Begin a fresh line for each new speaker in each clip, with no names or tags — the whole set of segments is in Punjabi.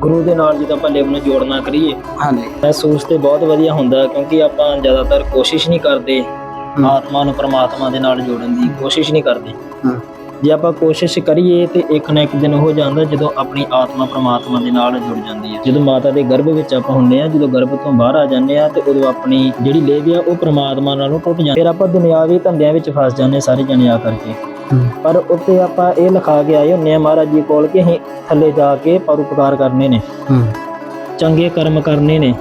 ਗੁਰੂ ਦੇ ਨਾਲ ਜਦੋਂ ਆਪਾਂ ਲਿਵ ਨੂੰ ਜੋੜਨਾ ਕਰੀਏ
ਹਾਂਜੀ।
ਮਹਿਸੂਸ ਤੇ ਬਹੁਤ ਵਧੀਆ ਹੁੰਦਾ ਕਿਉਂਕਿ ਆਪਾਂ ਜ਼ਿਆਦਾਤਰ ਕੋਸ਼ਿਸ਼ ਨਹੀਂ ਕਰਦੇ ਆਤਮਾ ਨੂੰ ਪ੍ਰਮਾਤਮਾ ਦੇ ਨਾਲ ਜੋੜਨ ਦੀ ਕੋਸ਼ਿਸ਼ ਨਹੀਂ ਕਰਦੇ। ਜੇ ਆਪਾਂ ਕੋਸ਼ਿਸ਼ ਕਰੀਏ ਤੇ ਇੱਕ ਨਾ ਇੱਕ ਦਿਨ ਹੋ ਜਾਂਦਾ ਜਦੋਂ ਆਪਣੀ ਆਤਮਾ ਪ੍ਰਮਾਤਮਾ ਦੇ ਨਾਲ ਜੁੜ ਜਾਂਦੀ ਹੈ। ਜਦੋਂ ਮਾਤਾ ਦੇ ਗਰਭ ਵਿੱਚ ਆਪਾਂ ਹੁੰਦੇ ਆ ਜਦੋਂ ਗਰਭ ਤੋਂ ਬਾਹਰ ਆ ਜਾਂਦੇ ਆ ਤੇ ਉਦੋਂ ਆਪਣੀ ਜਿਹੜੀ ਲੇਵ ਆ ਉਹ ਪ੍ਰਮਾਤਮਾ ਨਾਲੋਂ ਟੁੱਟ ਜਾਂਦੀ ਫਿਰ ਆਪਾਂ ਦੁਨਿਆਵੀ ਧੰਦਿਆਂ ਵਿੱਚ ਫਸ ਜਾਂਦੇ ਸਾਰੇ ਜਣੇ ਆ ਕਰਕੇ। ਪਰ ਉੱਤੇ ਆਪਾਂ ਇਹ ਲਿਖਾ ਕੇ ਆਏ ਹੁੰਨੇ ਆ ਮਹਾਰਾਜ ਜੀ ਕੋਲ ਕਿ ਅਸੀਂ ਥੱਲੇ ਜਾ ਕੇ ਪਰਉਪਕਾਰ ਕਰਨੇ ਨੇ। ਚੰਗੇ ਕਰਮ ਕਰਨੇ ਨੇ।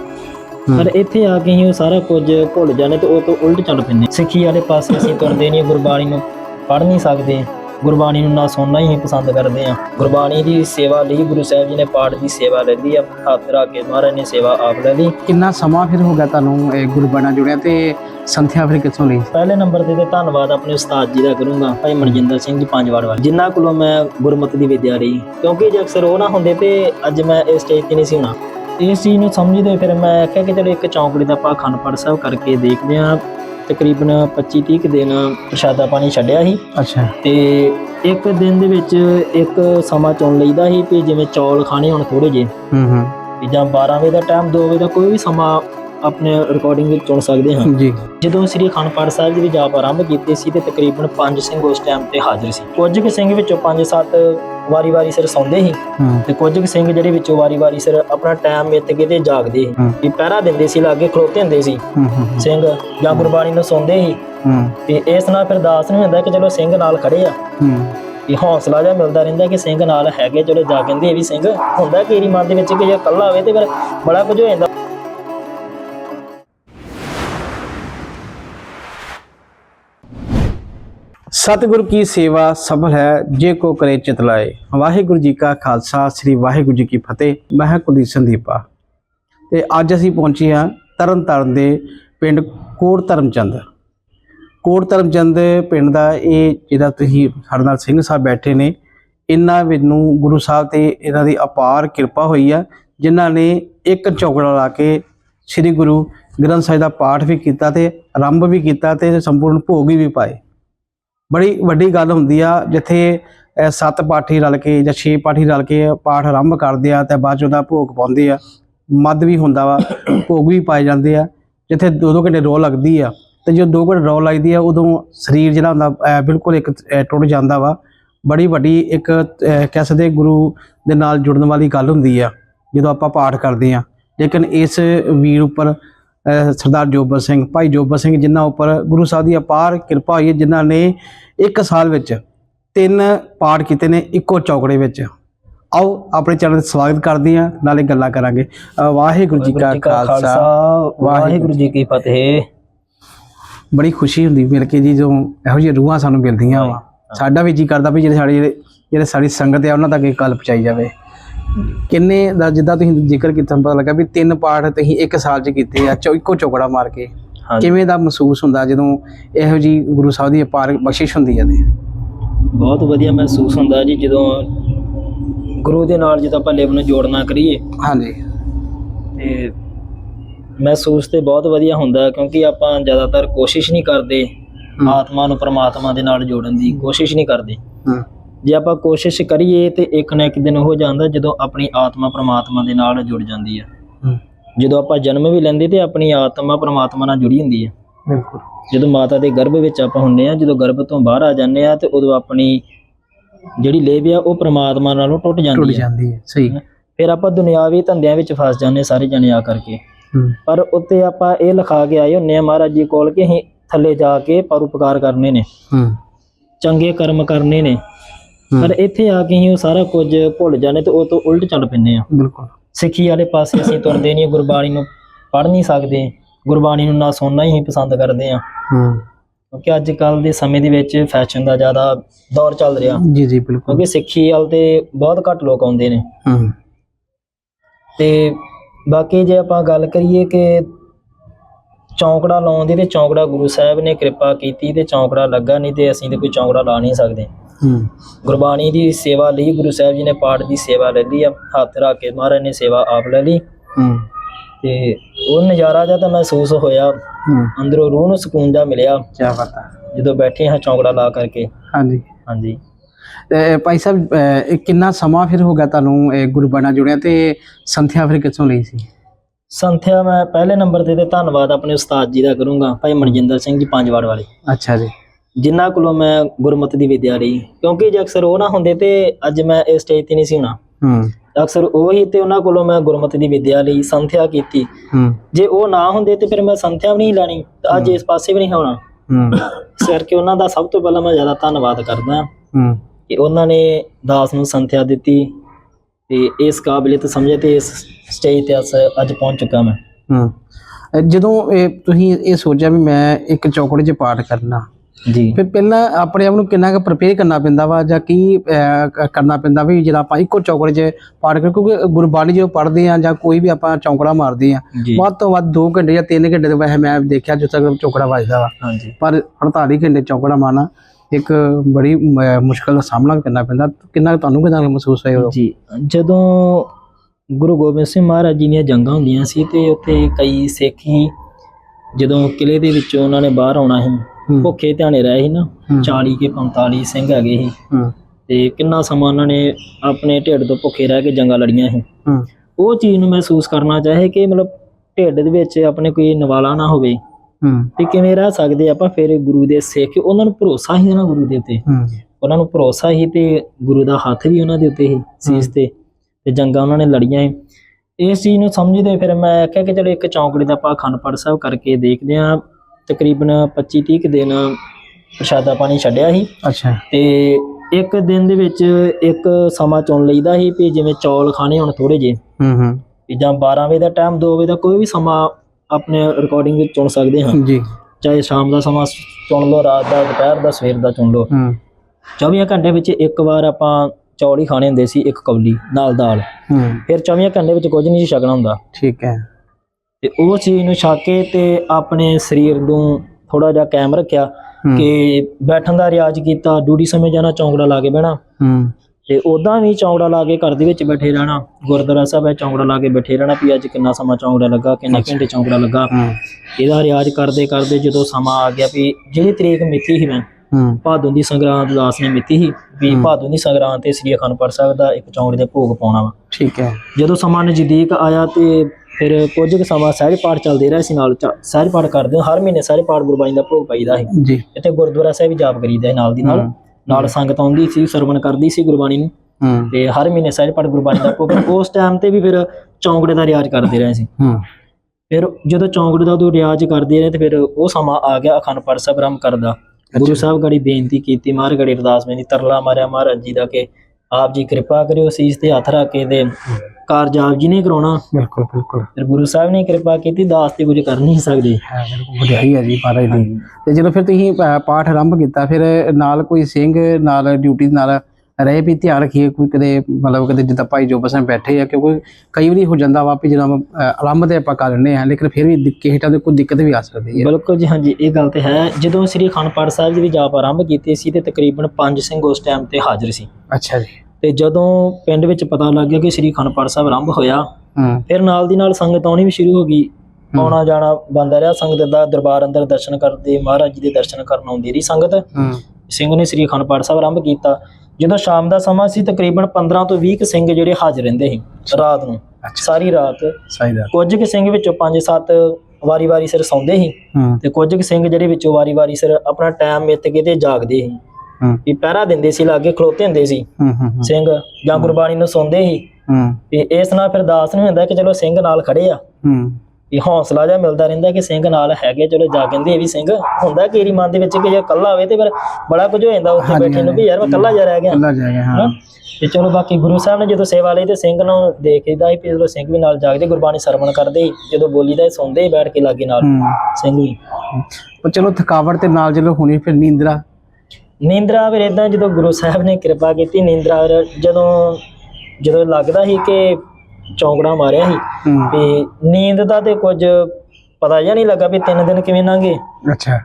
ਪਰ ਇੱਥੇ ਆ ਕੇ ਹੀ ਉਹ ਸਾਰਾ ਕੁਝ ਭੁੱਲ ਜਾਂਦੇ ਤੇ ਉਹ ਤੋਂ ਉਲਟ ਚੱਲ ਪੈਂਦੇ। ਸਿੱਖੀ ਵਾਲੇ ਪਾਸੇ ਅਸੀਂ ਤੁਰਦੇ ਨਹੀਂ ਗੁਰਬਾਣੀ ਨੂੰ ਪੜ੍ਹ ਨਹੀਂ ਸਕਦੇ। ਗੁਰਬਾਣੀ ਨੂੰ ਨਾ ਸੁਣਨਾ ਹੀ ਪਸੰਦ ਕਰਦੇ ਆ ਗੁਰਬਾਣੀ ਦੀ ਸੇਵਾ ਲਈ ਗੁਰੂ ਸਾਹਿਬ ਜੀ ਨੇ ਪਾਠ ਦੀ ਸੇਵਾ ਲੈ ਲਈ ਆ ਹੱਥ ਰੱਖ ਕੇ ਮਹਾਰਾਜ ਨੇ ਸੇਵਾ ਆਪ ਲੈ ਲਈ।
ਕਿੰਨਾ ਸਮਾਂ ਫਿਰ ਹੋ ਗਿਆ ਤੁਹਾਨੂੰ ਇਹ ਗੁਰਬਾਣਾ ਜੁੜਿਆ ਤੇ ਸੰਥਿਆ ਫਿਰ ਕਿੱਥੋਂ ਲਈ?
ਪਹਿਲੇ ਨੰਬਰ ਤੇ ਤੇ ਧੰਨਵਾਦ ਆਪਣੇ ਉਸਤਾਦ ਜੀ ਦਾ ਕਰੂੰਗਾ ਭਾਈ ਮਨਜਿੰਦਰ ਸਿੰਘ ਜੀ ਪੰਜਵਾੜ ਵਾਲੇ। ਜਿਨ੍ਹਾਂ ਕੋਲੋਂ ਮੈਂ ਗੁਰਮਤਿ ਦੀ ਵਿਦਿਆ ਲਈ ਕਿਉਂਕਿ ਜੇ ਅਕਸਰ ਉਹ ਨਾ ਹੁੰਦੇ ਤੇ ਅੱਜ ਮੈਂ ਇਸ ਸਟੇਜ ਤੇ ਨਹੀਂ ਸੀ ਹੋਣਾ। ਇਸ ਚੀਜ਼ ਨੂੰ ਸਮਝਦੇ ਫਿਰ ਮੈਂ ਆਖਿਆ ਕਿ ਚਲੋ ਇੱਕ ਚੌਂਕੜੀ ਦਾ ਆਪਾਂ ਅਖੰਡ ਪਾਠ ਸਾਹਿਬ ਕਰਕੇ ਦੇਖਦੇ ਹਾਂ। ਤਕਰੀਬਨ 25 30 ਕੁ ਦਿਨ ਪ੍ਰਸ਼ਾਦਾ ਪਾਣੀ ਛੱਡਿਆ ਸੀ।
ਅੱਛਾ।
ਤੇ ਇੱਕ ਦਿਨ ਦੇ ਵਿੱਚ ਇੱਕ ਸਮਾਂ ਚੁਣ ਲਈਦਾ ਸੀ ਵੀ ਜਿਵੇਂ ਚੌਲ ਖਾਣੇ ਹੁਣ ਥੋੜੇ ਜੇ
ਹੂੰ ਹੂੰ।
ਜਾਂ 12 ਵਜੇ ਦਾ ਟਾਈਮ 2 ਵਜੇ ਦਾ ਕੋਈ ਵੀ ਸਮਾਂ ਆਪਣੇ ਰਿਕਾਰਡਿੰਗ ਵਿੱਚ ਚੁਣ ਸਕਦੇ ਹਾਂ।
ਜੀ।
ਜਦੋਂ ਸ੍ਰੀ ਪਾਠ ਸਾਹਿਬ ਜੀ ਦੀ ਜਾਪ ਆਰੰਭ ਕੀਤੀ ਸੀ ਤੇ ਤਕਰੀਬਨ 5 ਸਿੰਘ ਉਸ ਟਾਈਮ ਤੇ ਹਾਜ਼ਰ ਸੀ। ਕੁਝ ਕੁ ਸਿੰਘ ਵਿੱਚੋਂ 5-7 ਵਾਰੀ-ਵਾਰੀ ਸਿਰ ਸੌਂਦੇ ਸੀ।
ਹੂੰ।
ਤੇ ਕੁਝ ਕੁ ਸਿੰਘ ਜਿਹੜੇ ਵਿੱਚੋਂ ਵਾਰੀ-ਵਾਰੀ ਸਿਰ ਆਪਣਾ ਟਾਈਮ ਮਿੱਥ ਕੇ ਤੇ ਜਾਗਦੇ ਸੀ।
ਹੂੰ।
ਵੀ ਪਹਿਰਾ ਦਿੰਦੇ ਸੀ ਲਾਗੇ ਖਲੋਤੇ ਹੁੰਦੇ ਸੀ।
ਹੂੰ ਹੂੰ
ਸਿੰਘ ਜਾਂ ਗੁਰਬਾਣੀ ਨੂੰ ਸੁਣਦੇ ਸੀ।
ਹੂੰ।
ਤੇ ਇਸ ਨਾਲ ਫਿਰ ਦਾਸ ਨੂੰ ਹੁੰਦਾ ਕਿ ਚਲੋ ਸਿੰਘ ਨਾਲ ਖੜੇ ਆ।
ਹੂੰ।
ਇਹ ਹੌਸਲਾ ਜਿਹਾ ਮਿਲਦਾ ਰਹਿੰਦਾ ਕਿ ਸਿੰਘ ਨਾਲ ਹੈਗੇ ਚਲੋ ਜਾ ਕਹਿੰਦੇ ਇਹ ਵੀ ਸਿੰਘ ਹੁੰਦਾ ਕਿ ਮਨ ਦੇ ਵਿੱਚ ਕਿ ਜੇ ਇਕੱਲਾ ਹੋਵੇ ਤੇ ਫਿਰ ਬੜਾ ਕੁਝ ਹੋ ਜਾਂਦਾ।
ਸਤਿਗੁਰ ਕੀ ਸੇਵਾ ਸਫਲ ਹੈ, ਜੇ ਕੋ ਕਰੇ ਚਿਤ ਲਾਏ। ਵਾਹਿਗੁਰੂ ਜੀ ਕਾ ਖਾਲਸਾ, ਸ੍ਰੀ ਵਾਹਿਗੁਰੂ ਜੀ ਕੀ ਫਤਿਹ। ਮੈਂ ਹਾਂ ਕੁਲਦੀਪ ਸੰਦੀਪਾ ਤੇ ਅੱਜ ਅਸੀਂ ਪਹੁੰਚੇ ਹਾਂ ਤਰਨ ਤਾਰਨ ਦੇ ਪਿੰਡ ਕੋਟ ਧਰਮਚੰਦ। ਕੋਟ ਧਰਮਚੰਦ ਪਿੰਡ ਦਾ ਇਹ ਜਿਹਦਾ ਤੁਸੀਂ ਸਾਡੇ ਨਾਲ ਸਿੰਘ ਸਾਹਿਬ ਬੈਠੇ ਨੇ, ਇਹਨਾਂ ਨੂੰ ਗੁਰੂ ਸਾਹਿਬ ਤੇ ਇਹਨਾਂ ਦੀ ਅਪਾਰ ਕਿਰਪਾ ਹੋਈ ਆ, ਜਿਨ੍ਹਾਂ ਨੇ ਇੱਕ ਚੌਕੜਾ ਲਾ ਕੇ ਸ੍ਰੀ ਗੁਰੂ ਗ੍ਰੰਥ ਸਾਹਿਬ ਦਾ ਪਾਠ ਵੀ ਕੀਤਾ ਤੇ ਆਰੰਭ ਵੀ ਕੀਤਾ ਤੇ ਸੰਪੂਰਨ ਭੋਗ ਵੀ ਪਾਏ। ਬੜੀ ਵੱਡੀ ਗੱਲ ਹੁੰਦੀ ਆ, ਜਿੱਥੇ ਸੱਤ ਪਾਠੀ ਰਲ ਕੇ ਜਾਂ ਛੇ ਪਾਠੀ ਰਲ ਕੇ ਪਾਠ ਆਰੰਭ ਕਰਦੇ ਆ ਤੇ ਬਾਅਦ ਚ ਉਹਦਾ ਭੋਗ ਪਾਉਂਦੇ ਆ। ਮੱਧ ਵੀ ਹੁੰਦਾ ਵਾ, ਭੋਗ ਵੀ ਪਾਏ ਜਾਂਦੇ ਆ, ਜਿੱਥੇ ਦੋ ਦੋ ਘੰਟੇ ਰੋ ਲੱਗਦੀ ਆ ਤੇ ਜਦੋਂ ਦੋ ਘੰਟੇ ਰੋ ਲੱਗਦੀ ਆ, ਉਦੋਂ ਸਰੀਰ ਜਿਹੜਾ ਹੁੰਦਾ ਬਿਲਕੁਲ ਇੱਕ ਟੁੱਟ ਜਾਂਦਾ ਵਾ। ਬੜੀ ਵੱਡੀ ਇੱਕ ਕਹਿ ਸਕਦੇ ਗੁਰੂ ਦੇ ਨਾਲ ਜੁੜਨ ਵਾਲੀ ਗੱਲ ਹੁੰਦੀ ਆ, ਜਦੋਂ ਆਪਾਂ ਪਾਠ ਕਰਦੇ ਆ। ਲੇਕਿਨ ਇਸ ਵੀਰ ਉੱਪਰ ਸਰਦਾਰ ਜੋਬਰ ਸਿੰਘ ਭਾਈ ਜੋਬਰ ਸਿੰਘ ਜਿਨ੍ਹਾਂ ਉੱਪਰ ਗੁਰੂ ਸਾਹਿਬ ਦੀ ਅਪਾਰ ਕਿਰਪਾ ਹੋਈ ਹੈ ਜਿਨ੍ਹਾਂ ਨੇ ਇੱਕ ਸਾਲ ਵਿੱਚ ਤਿੰਨ ਪਾਠ ਕੀਤੇ ਨੇ ਇੱਕੋ ਚੌਕੜੇ ਵਿੱਚ। ਆਓ ਆਪਣੇ ਚੈਨਲ ਤੇ ਸਵਾਗਤ ਕਰਦੇ ਹਾਂ ਨਾਲੇ ਗੱਲਾਂ ਕਰਾਂਗੇ। ਵਾਹਿਗੁਰੂ ਜੀ ਕਾ ਖਾਲਸਾ
ਵਾਹਿਗੁਰੂ ਜੀ ਕੀ ਫਤਿਹ।
ਬੜੀ ਖੁਸ਼ੀ ਹੁੰਦੀ ਮਿਲ ਕੇ ਜੀ ਜਦੋਂ ਇਹੋ ਜਿਹੀ ਰੂਹਾਂ ਸਾਨੂੰ ਮਿਲਦੀਆਂ ਵਾ। ਸਾਡਾ ਵੀ ਜੀ ਕਰਦਾ ਵੀ ਜਿਹੜੇ ਸਾਡੇ ਜਿਹੜੇ ਜਿਹੜੇ ਸਾਡੀ ਸੰਗਤ ਆ ਉਹਨਾਂ ਤੱਕ ਇਹ ਗੱਲ ਪਹੁੰਚਾਈ ਜਾਵੇ। ਕਿੰਨੇ ਦਾ ਜਿੱਦਾਂ ਤੁਸੀਂ ਜ਼ਿਕਰ ਕੀਤਾ ਪਤਾ ਲੱਗਾ ਵੀ ਤਿੰਨ ਪਾਠ ਤੁਸੀਂ ਇੱਕ ਸਾਲ 'ਚ ਕੀਤੇ ਆ ਚੌ ਇੱਕੋ ਚੌਕੜਾ ਮਾਰ ਕੇ। ਕਿਵੇਂ ਦਾ ਮਹਿਸੂਸ ਹੁੰਦਾ ਜਦੋਂ ਇਹੋ ਜੀ ਗੁਰੂ ਸਾਹਿਬ ਦੀ ਅਪਾਰ ਬਖਸ਼ਿਸ਼ ਹੁੰਦੀ ਹੈ ਤੇ
ਬਹੁਤ ਵਧੀਆ ਮਹਿਸੂਸ ਹੁੰਦਾ ਜੀ ਜਦੋਂ ਗੁਰੂ ਦੇ ਨਾਲ ਜਦੋਂ ਆਪਾਂ ਲਿਵ ਨੂੰ ਜੋੜਨਾ ਕਰੀਏ।
ਹਾਂਜੀ।
ਤੇ ਮਹਿਸੂਸ ਤੇ ਬਹੁਤ ਵਧੀਆ ਹੁੰਦਾ ਕਿਉਂਕਿ ਆਪਾਂ ਜ਼ਿਆਦਾਤਰ ਕੋਸ਼ਿਸ਼ ਨਹੀਂ ਕਰਦੇ। ਆਤਮਾ ਨੂੰ ਪ੍ਰਮਾਤਮਾ ਦੇ ਨਾਲ ਜੋੜਨ ਦੀ ਕੋਸ਼ਿਸ਼ ਨਹੀਂ ਕਰਦੇ।
ਹੂੰ।
ਜੇ ਆਪਾਂ ਕੋਸ਼ਿਸ਼ ਕਰੀਏ ਤੇ ਇੱਕ ਨਾ ਇੱਕ ਦਿਨ ਹੋ ਜਾਂਦਾ ਜਦੋਂ ਆਪਣੀ ਆਤਮਾ ਪ੍ਰਮਾਤਮਾ ਦੇ ਨਾਲ ਜੁੜ ਜਾਂਦੀ ਹੈ। ਜਦੋਂ ਆਪਾਂ ਜਨਮ ਵੀ ਲੈਂਦੇ ਤੇ ਆਪਣੀ ਆਤਮਾ ਪ੍ਰਮਾਤਮਾ ਨਾਲ ਜੁੜੀ ਹੁੰਦੀ ਹੈ
ਬਿਲਕੁਲ।
ਜਦੋਂ ਮਾਤਾ ਦੇ ਗਰਭ ਵਿੱਚ ਆਪਾਂ ਹੁੰਨੇ ਆ ਜਦੋਂ ਗਰਭ ਤੋਂ ਬਾਹਰ ਆ ਜਾਂਦੇ ਆ ਤੇ ਉਦੋਂ ਆਪਣੀ ਜਿਹੜੀ ਲੇਵ ਆ ਉਹ ਪ੍ਰਮਾਤਮਾ ਨਾਲੋਂ ਟੁੱਟ
ਟੁੱਟ
ਜਾਂਦੀ ਹੈ
ਜਾਂਦੀ ਹੈ ਸਹੀ।
ਫਿਰ ਆਪਾਂ ਦੁਨਿਆਵੀ ਧੰਦਿਆਂ ਵਿੱਚ ਫਸ ਜਾਂਦੇ ਸਾਰੇ ਜਣੇ ਆ ਕਰਕੇ। ਪਰ ਉੱਤੇ ਆਪਾਂ ਇਹ ਲਿਖਾ ਕੇ ਆਏ ਹੁੰਨੇ ਆ ਮਹਾਰਾਜ ਜੀ ਕੋਲ ਕਿ ਅਸੀਂ ਥੱਲੇ ਜਾ ਕੇ ਪਰਉਪਕਾਰ ਕਰਨੇ ਨੇ। ਚੰਗੇ ਕਰਮ ਕਰਨੇ ਨੇ। ਪਰ ਇੱਥੇ ਆ ਕੇ ਅਸੀਂ ਉਹ ਸਾਰਾ ਕੁਝ ਭੁੱਲ ਜਾਂਦੇ ਤੇ ਉਹ ਤੋਂ ਉਲਟ ਚੱਲ ਪੈਂਦੇ ਆ।
ਬਿਲਕੁਲ।
ਸਿੱਖੀ ਵਾਲੇ ਪਾਸੇ ਅਸੀਂ ਤੁਰਦੇ ਨਹੀਂ ਗੁਰਬਾਣੀ ਨੂੰ ਪੜ੍ਹ ਨਹੀਂ ਸਕਦੇ। ਗੁਰਬਾਣੀ ਨੂੰ ਨਾ ਸੁਣਨਾ ਹੀ ਪਸੰਦ ਕਰਦੇ ਆ।
ਹੂੰ।
ਕਿਉਂਕਿ ਅੱਜ ਕੱਲ ਦੇ ਸਮੇਂ ਦੇ ਵਿੱਚ ਫੈਸ਼ਨ ਦਾ ਜ਼ਿਆਦਾ ਦੌਰ ਚੱਲ ਰਿਹਾ।
ਜੀ ਜੀ ਬਿਲਕੁਲ।
ਕਿਉਂਕਿ ਸਿੱਖੀ ਵਾਲ ਤੇ ਬਹੁਤ ਘੱਟ ਲੋਕ ਆਉਂਦੇ ਨੇ।
ਹੂੰ।
ਤੇ ਬਾਕੀ ਜੇ ਆਪਾਂ ਗੱਲ ਕਰੀਏ ਕਿ ਚੌਂਕੜਾ ਲਾਉਣ ਦੀ ਤੇ ਚੌਂਕੜਾ ਗੁਰੂ ਸਾਹਿਬ ਨੇ ਕਿਰਪਾ ਕੀਤੀ ਤੇ ਚੌਂਕੜਾ ਲੱਗਾ ਨਹੀਂ ਤੇ ਅਸੀਂ ਤੇ ਕੋਈ ਚੌਂਕੜਾ ਲਾ ਨਹੀਂ ਸਕਦੇ।
ਹੂੰ
ਗੁਰਬਾਣੀ ਦੀ ਸੇਵਾ ਲਈ ਗੁਰੂ ਸਾਹਿਬ ਜੀ ਨੇ ਪਾਠ ਦੀ ਸੇਵਾ ਲੈ ਲਈ ਆ ਹੱਥ ਰੱਖ ਕੇ ਮਹਾਰਾਜ ਨੇ ਸੇਵਾ ਆਪ ਲੈ ਲਈ। ਤੇ ਉਹ ਨਜ਼ਾਰਾ ਜਿਹਾ ਤਾਂ ਮਹਿਸੂਸ ਹੋਇਆ। ਅੰਦਰੋਂ ਰੂਹ ਨੂੰ ਸਕੂਨ ਜਿਹਾ ਮਿਲਿਆ।
ਕੀ ਹੈ
ਜਦੋਂ ਬੈਠੇ ਹਾਂ ਚੌਂਕੜਾ ਲਾ ਕਰਕੇ।
ਹਾਂਜੀ।
ਹਾਂਜੀ।
ਤੇ ਭਾਈ ਸਾਹਿਬ ਕਿੰਨਾ ਸਮਾਂ ਫਿਰ ਹੋ ਗਿਆ ਤੁਹਾਨੂੰ ਇਹ ਗੁਰਬਾਣਾ ਜੁੜਿਆ ਤੇ? ਸੰਥਿਆ ਫਿਰ ਕਿੱਥੋਂ ਲਈ ਸੀ?
ਸੰਥਿਆ ਮੈਂ ਪਹਿਲੇ ਨੰਬਰ ਤੇ ਤੇ ਧੰਨਵਾਦ ਆਪਣੇ ਉਸਤਾਦ ਜੀ ਦਾ ਕਰੂੰਗਾ ਭਾਈ ਮਨਜਿੰਦਰ ਸਿੰਘ ਜੀ ਪੰਜਵਾੜ ਵਾਲੇ।
ਅੱਛਾ ਜੀ।
ਜਿਨ੍ਹਾਂ ਕੋਲੋਂ ਮੈਂ ਗੁਰਮਤਿ ਦੀ ਵਿਦਿਆ ਲਈ ਕਿਉਂਕਿ ਜੇ ਅਕਸਰ ਉਹ ਨਾ ਹੁੰਦੇ ਤੇ ਅੱਜ ਮੈਂ ਇਸ ਸਟੇਜ ਤੇ ਨਹੀਂ ਸੀ ਹੋਣਾ।
ਹੂੰ।
ਅਕਸਰ ਉਹ ਹੀ ਤੇ ਉਹਨਾਂ ਕੋਲੋਂ ਮੈਂ ਗੁਰਮਤਿ ਦੀ ਵਿਦਿਆ ਲਈ ਸੰਥਿਆ ਕੀਤੀ।
ਹੂੰ।
ਜੇ ਉਹ ਨਾ ਹੁੰਦੇ ਤੇ ਫਿਰ ਮੈਂ ਸੰਥਿਆ ਵੀ ਨਹੀਂ ਲੈਣੀ ਤੇ ਅੱਜ ਇਸ ਪਾਸੇ ਵੀ ਨਹੀਂ ਹੋਣਾ।
ਹੂੰ।
ਇਸ ਕਰਕੇ ਉਹਨਾਂ ਦਾ ਸਭ ਤੋਂ ਪਹਿਲਾਂ ਮੈਂ ਜ਼ਿਆਦਾ ਧੰਨਵਾਦ ਕਰਦਾ
ਹੂੰ
ਕਿ ਉਹਨਾਂ ਨੇ ਦਾਸ ਨੂੰ ਸੰਥਿਆ ਦਿੱਤੀ ਤੇ ਇਸ ਕਾਬਲੀਅਤ ਸਮਝੇ ਤੇ ਇਸ ਸਟੇਜ ਤੇ ਅਸ- ਅੱਜ ਪਹੁੰਚ ਚੁੱਕਾ ਮੈਂ।
ਹੂੰ। ਜਦੋਂ ਇਹ ਤੁਸੀਂ ਇਹ ਸੋਚਿਆ ਵੀ ਮੈਂ ਇੱਕ ਚੌਕੜੇ 'ਚ ਪਾਠ ਕਰਨਾ
ਜੀ।
ਫਿਰ ਪਹਿਲਾਂ ਆਪਣੇ ਆਪ ਨੂੰ ਕਿੰਨਾ ਕੁ ਪ੍ਰਪੇਅਰ ਕਰਨਾ ਪੈਂਦਾ ਵਾ ਜਾਂ ਕੀ ਕਰਨਾ ਪੈਂਦਾ ਵੀ ਜਿਹੜਾ ਆਪਾਂ ਇੱਕੋ ਚੌਕੜੇ 'ਚ ਪਾਠ ਕਰ ਕਿਉਂਕਿ ਗੁਰਬਾਣੀ ਜਦੋਂ ਪੜ੍ਹਦੇ ਆ ਜਾਂ ਕੋਈ ਵੀ ਆਪਾਂ ਚੌਕੜਾ ਮਾਰਦੇ ਆ ਵੱਧ ਤੋਂ ਵੱਧ 2 ਘੰਟੇ ਜਾਂ 3 ਘੰਟੇ ਦੇ ਵੈਸੇ ਮੈਂ ਦੇਖਿਆ ਜਦੋਂ ਤੱਕ ਚੌਕੜਾ ਵੱਜਦਾ ਵਾ।
ਹਾਂਜੀ।
ਪਰ 48 ਘੰਟੇ ਚੌਕੜਾ ਮਾਰਨਾ ਇੱਕ ਬੜੀ ਮੁਸ਼ਕਲ ਦਾ ਸਾਹਮਣਾ ਕਰਨਾ ਪੈਂਦਾ। ਕਿੰਨਾ ਤੁਹਾਨੂੰ ਕਿੰਨਾ ਕੁ ਮਹਿਸੂਸ ਹੋਇਆ?
ਜੀ ਜਦੋਂ ਗੁਰੂ ਗੋਬਿੰਦ ਸਿੰਘ ਮਹਾਰਾਜ ਜੀ ਦੀਆਂ ਜੰਗਾਂ ਹੁੰਦੀਆਂ ਸੀ ਤੇ ਉੱਥੇ ਕਈ ਸਿੱਖ ਹੀ ਜਦੋਂ ਕਿਲੇ ਦੇ ਵਿੱਚੋਂ ਉਹਨਾਂ ਨੇ ਬਾਹਰ ਆਉਣਾ ਸੀ
ਹੂੰ,
ਭੁੱਖੇ ਧਿਆਨੇ ਰਹੇ ਸੀ ਨਾ
ਹੂੰ,
40 ਕੇ 45 ਸਿੰਘ ਹੈਗੇ ਸੀ।
ਹੂੰ,
ਤੇ ਕਿੰਨਾ ਸਮਾਂ ਉਹਨਾਂ ਨੇ ਆਪਣੇ ਢਿੱਡ ਤੋਂ ਭੁੱਖੇ ਰਹਿ ਕੇ ਜੰਗਾਂ ਲੜੀਆਂ ਸੀ।
ਹੂੰ,
ਉਹ ਚੀਜ਼ ਨੂੰ ਮਹਿਸੂਸ ਕਰਨਾ ਚਾਹੇ ਕਿ ਮਤਲਬ ਢਿੱਡ ਦੇ ਵਿੱਚ ਆਪਣੇ ਕੋਈ ਨਵਾਲਾ ਨਾ ਹੋਵੇ।
ਹੂੰ,
ਤੇ ਕਿਵੇਂ ਰਹਿ ਸਕਦੇ ਆਪਾਂ ਫਿਰ ਗੁਰੂ ਦੇ ਸਿੱਖ ਉਹਨਾਂ ਨੂੰ ਭਰੋਸਾ ਹੀ ਨਾ ਗੁਰੂ ਦੇ ਉੱਤੇ।
ਹੂੰ,
ਉਹਨਾਂ ਨੂੰ ਭਰੋਸਾ ਹੀ ਤੇ ਗੁਰੂ ਦਾ ਹੱਥ ਵੀ ਉਹਨਾਂ ਦੇ ਉੱਤੇ ਹੀ ਸੀਸ ਤੇ ਤੇ ਜੰਗਾਂ ਉਹਨਾਂ ਨੇ ਲੜੀਆਂ ਸੀ। ਇਸ ਚੀਜ਼ ਨੂੰ ਸਮਝਦੇ ਫਿਰ ਮੈਂ ਆਖਿਆ ਕਿ ਚਲੋ ਇੱਕ ਚੌਂਕੜੀ ਦਾ ਆਪਾਂ ਅਖੰਡ ਪਾਠ ਸਾਹਿਬ ਕਰਕੇ ਦੇਖਦੇ ਹਾਂ। ਤਕਰੀਬਨ 25 30 ਕੁ ਦਿਨ ਪ੍ਰਸ਼ਾਦਾ ਪਾਣੀ ਛੱਡਿਆ ਸੀ।
ਅੱਛਾ।
ਤੇ ਇੱਕ ਦਿਨ ਦੇ ਵਿੱਚ ਇੱਕ ਸਮਾਂ ਚੁਣ ਲਈਦਾ ਸੀ ਵੀ ਜਿਵੇਂ ਚੌਲ ਖਾਣੇ ਹੁਣ ਥੋੜੇ ਜੇ
ਹੂੰ ਹੂੰ।
ਜਾਂ 12 ਵਜੇ ਦਾ ਟਾਈਮ 2 ਵਜੇ ਦਾ ਕੋਈ ਵੀ ਸਮਾਂ ਆਪਣੇ ਰਿਕਾਰਡਿੰਗ ਵਿੱਚ ਚੁਣ ਸਕਦੇ ਹਾਂ।
ਜੀ।
ਚਾਹੇ ਸ਼ਾਮ ਦਾ ਸਮਾਂ ਚੁਣ ਲਓ ਰਾਤ ਦਾ ਦੁਪਹਿਰ ਦਾ ਸਵੇਰ ਦਾ ਚੁਣ ਲਓ।
ਹੂੰ।
24 ਘੰਟੇ ਵਿੱਚ ਇੱਕ ਵਾਰ ਆਪਾਂ ਚੌਲ ਹੀ ਖਾਣੇ ਹੁੰਦੇ ਸੀ ਇੱਕ ਕੌਲੀ ਨਾਲ ਦਾਲ।
ਹੂੰ।
ਫਿਰ 24 ਘੰਟੇ ਵਿੱਚ ਕੁਝ ਨਹੀਂ ਛਕਣਾ ਹੁੰਦਾ।
ਠੀਕ ਹੈ।
ਤੇ ਉਹ ਚੀਜ਼ ਨੂੰ ਛਕ ਕੇ ਤੇ ਆਪਣੇ ਸਰੀਰ ਨੂੰ ਥੋੜਾ ਜਿਹਾ ਕਾਇਮ ਰੱਖਿਆ
ਹੂੰ,
ਕਿ ਬੈਠਣ ਦਾ ਰਿਆਜ਼ ਕੀਤਾ ਡਿਊਟੀ ਸਮੇਂ ਜਾਣਾ ਚੌਂਕੜਾ ਲਾ ਕੇ ਬਹਿਣਾ।
ਹੂੰ।
ਤੇ ਉਦਾਂ ਵੀ ਚੌਂਕੜਾ ਲਾ ਕੇ ਘਰ ਦੇ ਵਿੱਚ ਬੈਠੇ ਰਹਿਣਾ ਗੁਰਦੁਆਰਾ ਸਾਹਿਬ ਵਿੱਚ ਚੌਂਕੜਾ ਲਾ ਕੇ ਬੈਠੇ ਰਹਿਣਾ ਵੀ ਅੱਜ ਕਿੰਨਾ ਸਮਾਂ ਚੌਂਕੜਾ ਲੱਗਾ ਕਿੰਨੇ ਘੰਟੇ ਚੌਂਕੜਾ ਲੱਗਾ।
ਹੂੰ।
ਇਹਦਾ ਰਿਆਜ਼ ਕਰਦੇ ਕਰਦੇ ਜਦੋਂ ਸਮਾਂ ਆ ਗਿਆ ਵੀ ਜਿਹੜੀ ਤਰੀਕ ਮਿੱਥੀ ਸੀ ਮੈਂ
ਹੂੰ।
ਭਾਦੋਂ ਦੀ ਸੰਗਰਾਂਦ ਦਾਸ ਨੇ ਮਿੱਤੀ ਸੀ ਵੀ। ਭਾਦੋਂ ਦੀ ਸੰਗਰਾਂਦ ਤੇ ਸ੍ਰੀ ਅਖੰਡ ਸਾਹਿਬ ਦਾ ਇੱਕ ਚੌਂਕੜੇ ਦੇ ਭੋਗ ਪਾਉਣਾ ਵਾ।
ਠੀਕ ਹੈ।
ਜਦੋਂ ਸਮਾਂ ਨਜ਼ਦੀਕ ਆਇਆ ਤੇ ਫਿਰ ਕੁਝ ਕੁ ਸਮਾਂ ਸਹਿਜ ਪਾਠ ਚੱਲਦੇ ਰਹੇ ਸੀ ਨਾਲ ਸਹਿਜ ਪਾਠ ਕਰਦੇ ਹਾਂ। ਹਰ ਮਹੀਨੇ ਸਹਿਜ ਪਾਠ ਗੁਰਬਾਣੀ ਦਾ ਭੋਗ ਪਾਈਦਾ ਸੀ।
ਜੀ।
ਇੱਥੇ ਗੁਰਦੁਆਰਾ ਸਾਹਿਬ ਵੀ ਜਾਪ ਕਰੀਦਾ ਸੀ ਨਾਲ ਦੀ ਨਾਲ। ਨਾਲ ਸੰਗਤ ਆਉਂਦੀ ਸੀ ਸਰਵਣ ਕਰਦੀ ਸੀ ਗੁਰਬਾਣੀ ਨੂੰ।
ਹੂੰ।
ਤੇ ਹਰ ਮਹੀਨੇ ਸਹਿਜ ਪਾਠ ਗੁਰਬਾਣੀ ਦਾ ਭੋਗ। ਉਸ ਟਾਈਮ ਤੇ ਵੀ ਫਿਰ ਚੌਂਕੜੇ ਦਾ ਰਿਆਜ਼ ਕਰਦੇ ਰਹੇ ਸੀ।
ਹੂੰ।
ਫਿਰ ਜਦੋਂ ਚੌਂਕੜੇ ਦਾ ਉਦੋਂ ਰਿਆਜ਼ ਕਰਦੇ ਰਹੇ ਤੇ ਫਿਰ ਉਹ ਸਮਾਂ ਆ ਗਿਆ ਅਖੰਡ ਪਾਠ ਸਾਹਿਬ ਆਰੰਭ ਕਰਦਾ ਗੁਰੂ ਸਾਹਿਬ ਗੜੀ ਬੇਨਤੀ ਕੀਤੀ ਮਾਰ ਗੜੀ ਅਰਦਾਸ ਬੇਨਤੀ ਤਰਲਾ ਮਾਰਿਆ ਮਹਾਰਾਜ ਜੀ ਦਾ ਕਿ ਆਪ ਜੀ ਕਿਰਪਾ ਕਰਿਓ ਸੀਸ ਤੇ ਹੱਥ ਰੱਖ ਕੇ ਤੇ ਕਾਰਜ ਆਪ ਜੀ ਨੇ ਕਰਾਉਣਾ।
ਬਿਲਕੁਲ ਬਿਲਕੁਲ।
ਫਿਰ ਗੁਰੂ ਸਾਹਿਬ ਨੇ ਕਿਰਪਾ ਕੀਤੀ ਦਾਸ ਤੇ ਕੁਝ ਕਰ ਨਹੀਂ ਸਕਦੇ।
ਹੈ ਬਿਲਕੁਲ ਵਧਾਈ ਹੈ ਜੀ ਮਹਾਰਾਜ ਦੀ। ਤੇ ਜਦੋਂ ਫਿਰ ਤੁਸੀਂ ਪਾਠ ਆਰੰਭ ਕੀਤਾ ਫਿਰ ਨਾਲ ਕੋਈ ਸਿੰਘ ਨਾਲ ਡਿਊਟੀ ਨਾਲ ਰਹੇ ਵੀ ਧਿਆਨ ਰੱਖੀਏ ਕੋਈ ਕਦੇ ਮਤਲਬ ਕਦੇ ਜਿੱਦਾਂ ਭਾਈ ਜੋ ਬਸਾਂ ਬੈਠੇ ਆ ਕਿਉਂਕਿ ਕਈ ਵਾਰੀ ਹੋ ਜਾਂਦਾ ਵਾ ਵੀ ਜਦੋਂ ਆਰੰਭ ਤੇ ਆਪਾਂ ਕਰ ਲੈਂਦੇ ਆ ਲੇਕਿਨ ਫਿਰ ਵੀ ਕਿਸੇ ਤੇ ਕੋਈ ਦਿੱਕਤ ਵੀ ਆ ਸਕਦੀ ਹੈ।
ਬਿਲਕੁਲ ਜੀ ਹਾਂਜੀ ਇਹ ਗੱਲ ਤੇ ਹੈ। ਜਦੋਂ ਸ੍ਰੀ ਅਖੰਡ ਪਾਠ ਸਾਹਿਬ ਜੀ ਦੀ ਜਾਪ ਆਰੰਭ ਕੀਤੀ ਸੀ ਤੇ ਤਕਰੀਬਨ 5 ਸਿੰਘ ਉਸ ਟਾਈਮ ਤੇ ਹਾਜ਼ਰ ਸੀ।
ਅੱਛਾ ਜੀ।
ਤੇ ਜਦੋਂ ਪਿੰਡ ਵਿੱਚ ਪਤਾ ਲੱਗ ਗਿਆ ਕਿ ਸ੍ਰੀ ਅਖੰਡ ਪਾਠ ਸਾਹਿਬ ਆਰੰਭ ਹੋਇਆ ਫਿਰ ਨਾਲ ਦੀ ਨਾਲ ਸੰਗਤ ਆਉਣੀ ਵੀ ਸ਼ੁਰੂ ਹੋ ਗਈ। ਆਉਣਾ ਜਾਣਾ ਬੰਦ ਰਿਹਾ ਸੰਗਤ ਦਾ ਦਰਬਾਰ ਅੰਦਰ ਦਰਸ਼ਨ ਕਰਦੇ ਮਹਾਰਾਜ ਜੀ ਦੇ ਦਰਸ਼ਨ ਕਰਨ ਆਉਂਦੀ ਰਹੀ ਸੰਗਤ। ਸਿੰਘ ਨੇ ਸ੍ਰੀ ਅਖੰਡ ਪਾਠ ਸਾਹਿਬ ਆਰੰਭ ਕੀਤਾ। ਜਦੋਂ ਸ਼ਾਮ ਦਾ ਸਮਾਂ ਸੀ ਤਕਰੀਬਨ 15 ਤੋਂ 20 ਕੁ ਸਿੰਘ ਜਿਹੜੇ ਹਾਜ਼ਰ ਰਹਿੰਦੇ ਸੀ ਰਾਤ ਨੂੰ ਸਾਰੀ ਰਾਤ।
ਸਹੀ ਦਾ
ਕੁਝ ਕੁ ਸਿੰਘ ਵਿੱਚੋਂ 5-7 ਵਾਰੀ-ਵਾਰੀ ਸਿਰ ਸੌਂਦੇ ਸੀ ਤੇ ਕੁਝ ਕੁ ਸਿੰਘ ਜਿਹੜੇ ਵਿੱਚੋਂ ਵਾਰੀ-ਵਾਰੀ ਸਿਰ ਆਪਣਾ ਟਾਈਮ ਮਿੱਥ ਕੇ ਤੇ ਜਾਗਦੇ ਸੀ। ਵੀ ਪਹਿਰਾ ਦਿੰਦੇ ਸੀ ਲਾਗੇ ਖਲੋਤੇ ਹੁੰਦੇ ਸੀ। ਸਿੰਘ ਜਾਂ ਗੁਰਬਾਣੀ ਨੂੰ ਸੁਣਦੇ ਸੀ। ਤੇ ਇਸ ਨਾਲ ਫਿਰ ਦਾਸ ਨੂੰ ਹੁੰਦਾ ਕਿ ਚਲੋ ਸਿੰਘ ਨਾਲ ਖੜੇ ਆ। ਵੀ ਹੌਸਲਾ ਜਿਹਾ ਮਿਲਦਾ ਰਹਿੰਦਾ ਕਿ ਸਿੰਘ ਨਾਲ ਹੈਗੇ ਚਲੋ ਜਾ ਕਹਿੰਦੇ ਇਹ ਵੀ ਸਿੰਘ ਹੁੰਦਾ ਕਿਹੜੀ ਮਨ ਦੇ ਵਿੱਚ ਕਿ ਜੇ ਇਕੱਲਾ ਹੋਵੇ ਤੇ ਫਿਰ ਬੜਾ ਕੁਝ ਹੋ ਜਾਂਦਾ ਉੱਥੇ ਬੈਠੇ ਨੂੰ ਵੀ ਯਾਰ ਮੈਂ ਇਕੱਲਾ ਜਾ ਰਹਿ ਗਿਆ।
ਅੱਲਾ ਜਾਏਗਾ ਹਾਂ।
ਹਨਾ? ਤੇ ਚਲੋ ਬਾਕੀ ਗੁਰੂ ਸਾਹਿਬ ਨੇ ਜਦੋਂ ਸੇਵਾ ਲਈ ਤੇ ਸਿੰਘ ਨੂੰ ਦੇਖਦਾ ਸੀ ਵੀ ਜਦੋਂ ਸਿੰਘ ਵੀ ਨਾਲ ਜਾਗਦੇ ਗੁਰਬਾਣੀ ਸਰਵਣ ਕਰਦੇ ਜਦੋਂ ਬੋਲੀਦਾ ਸੀ, ਸੁਣਦੇ ਹੀ ਬੈਠ ਕੇ ਲਾਗੇ ਨਾਲ
ਹੂੰ।
ਸਿੰਘ ਵੀ।
ਉਹ ਚਲੋ ਥਕਾਵਟ ਤੇ ਨਾਲ ਜਦੋਂ ਹੋਣੀ ਫਿਰ ਨੀਂਦਰਾ?
ਨੀਂਦਰਾ ਫਿਰ ਇਦਾਂ ਜਦੋਂ ਗੁਰੂ ਸਾਹਿਬ ਨੇ ਕਿਰਪਾ ਕੀਤੀ ਨੀਂਦਰਾ ਫਿਰ ਜਦੋਂ ਜਦੋਂ ਲੱਗਦਾ ਸੀ ਕਿ ਚੌਂਕੜਾ ਮਾਰਿਆ ਸੀ।
ਹੂੰ।
ਤੇ ਨੀਂਦ ਦਾ ਤੇ ਕੁਝ ਪਤਾ ਜਿਹਾ ਨਹੀਂ ਲੱਗਾ ਵੀ ਤਿੰਨ ਦਿਨ ਕਿਵੇਂ ਲੰਘੇ।
ਅੱਛਾ।